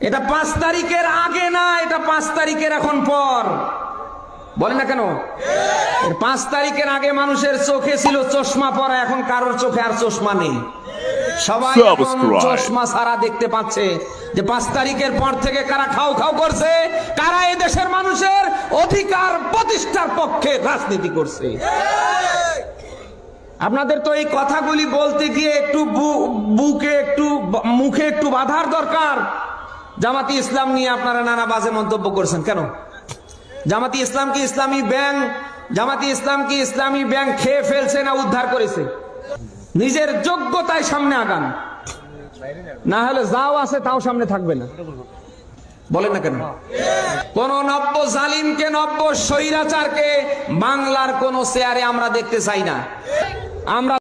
এটা পাঁচ তারিখের আগে না এটা পাঁচ তারিখের এখন পর। বলে না কেন? পাঁচ তারিখের আগে মানুষের চোখে ছিল চশমা পরা এখন কারোর চোখে আর চশমা নেই। সবাই চশমা সারা দেখতে পাচ্ছে যে পাঁচ তারিখের পর থেকে কারা খাও খাও করছে কারা এই দেশের মানুষের অধিকার প্রতিষ্ঠার পক্ষে রাজনীতি করছে। আপনাদের তো এই কথাগুলি বলতে গিয়ে একটু বুকে একটু মুখে একটু বাধার দরকার। জামাতি ইসলাম নিয়ে আপনারা নানা বাজে মন্তব্য করছেন। কেন? জামাতি ইসলাম কি ইসলামী ব্যাংক জামাতি ইসলাম কি ইসলামী ব্যাংক খেয়ে ফেলছে না উদ্ধার করেছে? নিজের যোগ্যতায় সামনে আগান। না হলে যাও আছে, তাও সামনে থাকবে না। বলেন না কেন? কোন নব্য জালিমকে, নব্য স্বৈরাচারকে বাংলার কোন চেয়ারে আমরা দেখতে চাই না। আমরা